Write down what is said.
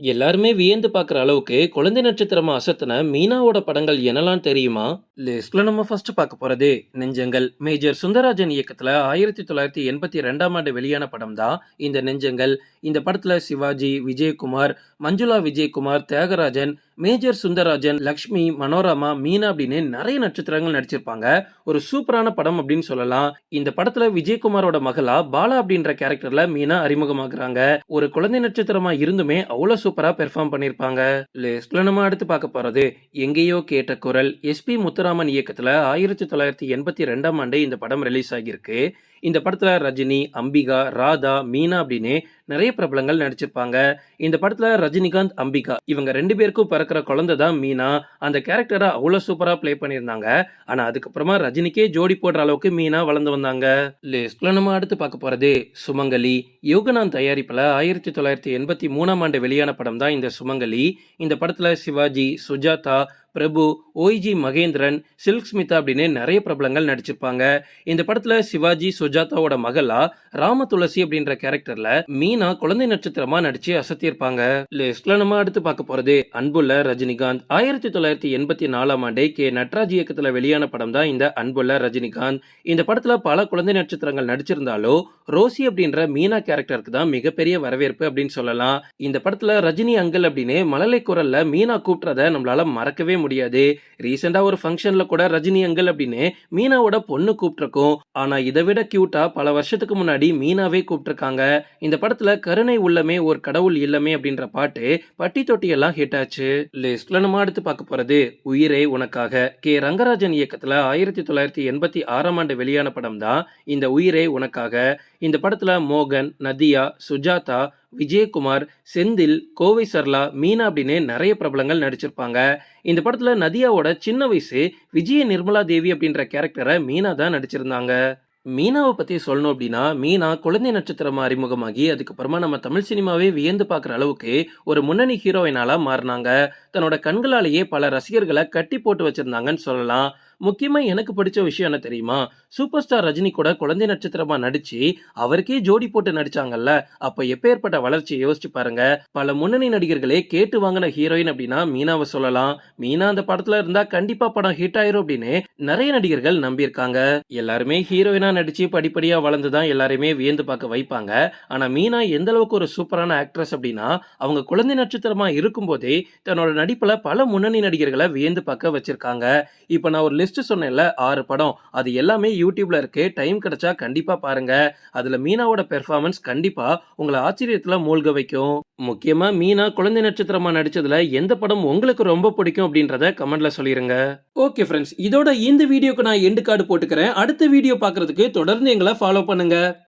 எல்லாருமே வியந்து பார்க்குற அளவுக்கு குழந்தை நட்சத்திரமா அசத்தின மீனாவோட படங்கள் என்னலாம் தெரியுமா? லிஸ்ட்ல நம்ம ஃபர்ஸ்ட் பார்க்க போறது நெஞ்சங்கள். மேஜர் சுந்தரராஜன் இயக்கத்துல ஆயிரத்தி தொள்ளாயிரத்தி எண்பத்தி ரெண்டாம் ஆண்டு வெளியான படம் தான் இந்த நெஞ்சங்கள். இந்த படத்துல சிவாஜி விஜயகுமார் மஞ்சுளா விஜயகுமார் தியாகராஜன் மேஜர் சுந்தரராஜன் லக்ஷ்மி மனோரமா மீனா அப்படின்னு நிறைய நட்சத்திரங்கள் நடிச்சிருப்பாங்க. ஒரு சூப்பரான படம் அப்படின்னு சொல்லலாம். இந்த படத்துல விஜயகுமாரோட மகளா பாலா அப்படின்ற கேரக்டர்ல மீனா அறிமுகமாகுறாங்க. ஒரு குழந்தை நட்சத்திரமா இருந்துமே அவ்வளவு சூப்பரா பெர்ஃபார்ம் பண்ணிருப்பாங்க. லிஸ்ட்ல நம்ம அடுத்து பார்க்க போறது எங்கேயோ கேட்ட குரல். எஸ்பி முத்துராமன் இயக்கத்துல ஆயிரத்தி தொள்ளாயிரத்தி எண்பத்தி ரெண்டாம் ஆண்டு இந்த படம் ரிலீஸ் ஆகியிருக்கு. இந்த படத்துல ரஜினி அம்பிகா ராதா மீனா அப்படின்னு நிறைய பிரபலங்கள் நடிச்சிருப்பாங்க. இந்த படத்துல ரஜினிகாந்த் அம்பிகா இவங்க ரெண்டு பேருக்கும் பிறக்கிற குழந்தை தான் மீனா. அந்த கேரக்டரை அவ்வளவு சூப்பரா ப்ளே பண்ணியிருந்தாங்க. ஆனா அதுக்கப்புறமா ரஜினிக்கே ஜோடி போடுற அளவுக்கு மீனா வளர்ந்து வந்தாங்க. லிஸ்ட்ல நம்ம அடுத்து பார்க்க போறது சுமங்கலி. யோகநாத் தயாரிப்புல ஆயிரத்தி தொள்ளாயிரத்தி எண்பத்தி மூணாம் ஆண்டு வெளியான படம் தான் இந்த சுமங்கலி. இந்த படத்துல சிவாஜி சுஜாதா பிரபு ஓய்ஜி மகேந்திரன் சில்க் ஸ்மிதா அப்படின்னு நிறைய பிரபலங்கள் நடிச்சிருப்பாங்க. இந்த படத்துல சிவாஜி சுஜாதாவோட மகளா ராம துளசி அப்படின்ற கேரக்டர்ல மீனா குழந்தை நட்சத்திரமா நடிச்சு அசத்தியிருப்பாங்க. லிஸ்ட்ல நம்ம அடுத்து பார்க்க போறது அன்புள்ள ரஜினிகாந்த். ஆயிரத்தி தொள்ளாயிரத்தி எண்பத்தி நாலாம் ஆண்டு கே. நட்ராஜ் இயக்கத்துல வெளியான படம் தான் இந்த அன்புள்ள ரஜினிகாந்த். இந்த படத்துல பல குழந்தை நட்சத்திரங்கள் நடிச்சிருந்தாலும் ரோசி அப்படின்ற மீனா கேரக்டருக்கு தான் மிகப்பெரிய வரவேற்பு அப்படின்னு சொல்லலாம். இந்த படத்துல ரஜினி அங்கிள் அப்படின்னு மழலை குரல்ல மீனா கூப்பிட்றத நம்மளால மறக்கவே முடியாது. ரீசெண்டா ஒரு ஃபங்க்ஷன்ல கூட ரஜினி அங்கிள் அப்படின்னு மீனாவோட பொண்ணு கூப்பிட்ருக்கோம் ஆனா இதை விட கியூட்டா பல வருஷத்துக்கு முன்னாடி மீனாவே கூப்பிட்ருக்காங்க இந்த படத்துல கருணை உள்ளமே ஒரு கடவுள் இல்லமே அப்படின்ற பாட்டு பட்டி தொட்டி எல்லாம் ஹிட் ஆச்சு. லிஸ்ட்ல நம்ம அடுத்து பார்க்க போறது உயிரே உனக்காக. கே. ரங்கராஜன் இயக்கத்துல ஆயிரத்தி தொள்ளாயிரத்தி எண்பத்தி ஆறாம் ஆண்டு வெளியான படம் தான் இந்த உயிரே உனக்காக. இந்த படத்துல மோகன் நதியா சுஜாதா விஜயகுமார் செந்தில் கோவை சர்லா மீனா அப்படின்னு நிறைய பிரபலங்கள் நடிச்சிருப்பாங்க. இந்த படத்துல நதியாவோட சின்ன வயசு விஜய நிர்மலா தேவி அப்படின்ற கேரக்டரை மீனா தான் நடிச்சிருந்தாங்க. மீனாவை பத்தி சொல்லணும் அப்படின்னா மீனா குழந்தை நட்சத்திரமா அறிமுகமாகி அதுக்கப்புறமா நம்ம தமிழ் சினிமாவே வியந்து பார்க்குற அளவுக்கு ஒரு முன்னணி ஹீரோயினாலா மாறினாங்க. தன்னோட கண்களாலேயே பல ரசிகர்களை கட்டி போட்டு வச்சிருந்தாங்கன்னு சொல்லலாம். முக்கியமா எனக்கு பிடிச்ச விஷயம் என்ன தெரியுமா? சூப்பர் ஸ்டார் ரஜினி கூட குழந்தை நட்சத்திரமா நடிச்சு அவருக்கே ஜோடி போட்டு நடிச்சாங்கல்ல. அப்ப எப்பேற்பட்ட வளர்ச்சியை யோசிச்சு பாருங்க. பல முன்னணி நடிகர்களே கேட்டு வாங்கின ஹீரோயின் அப்படின்னா மீனாவை சொல்லலாம். மீனா அந்த படத்துல இருந்தா கண்டிப்பா படம் ஹிட் ஆயிரும் அப்படின்னு நிறைய நடிகர்கள் நம்பியிருக்காங்க. எல்லாருமே ஹீரோயினா நடிச்சு படிப்படியா வளர்ந்துதான் எல்லாருமே வியந்து பார்க்க வைப்பாங்க. ஆனா மீனா எந்த அளவுக்கு ஒரு சூப்பரான ஆக்ட்ரஸ் அப்படின்னா அவங்க குழந்தை நட்சத்திரமா இருக்கும்போதே தன்னோட நடிப்புல பல முன்னணி நடிகர்களை வியந்து பார்க்க வச்சிருக்காங்க. இப்ப நான் ஒரு லிஸ்ட் சொன்னேன்ல ஆறு படம். அது எல்லாமே யூடியூப்ல இருக்கு. டைம் கிடைச்சா கண்டிப்பா பாருங்க. அதுல மீனாவோட பெர்ஃபார்மன்ஸ் கண்டிப்பா உங்களை ஆச்சரியத்துல மூழ்க வைக்கும். முக்கியமா மீனா குழந்தை நட்சத்திரமா நடிச்சதுல எந்த படம் உங்களுக்கு ரொம்ப பிடிக்கும் அப்படின்றத கமெண்ட்ல சொல்லிருங்க. ஓகே ஃப்ரெண்ட்ஸ் இதோட இந்த வீடியோக்கு நான் எண்டு கார்டு போட்டுக்கிறேன். அடுத்த வீடியோ பாக்குறதுக்கு தொடர்ந்து எங்களை ஃபாலோ பண்ணுங்க.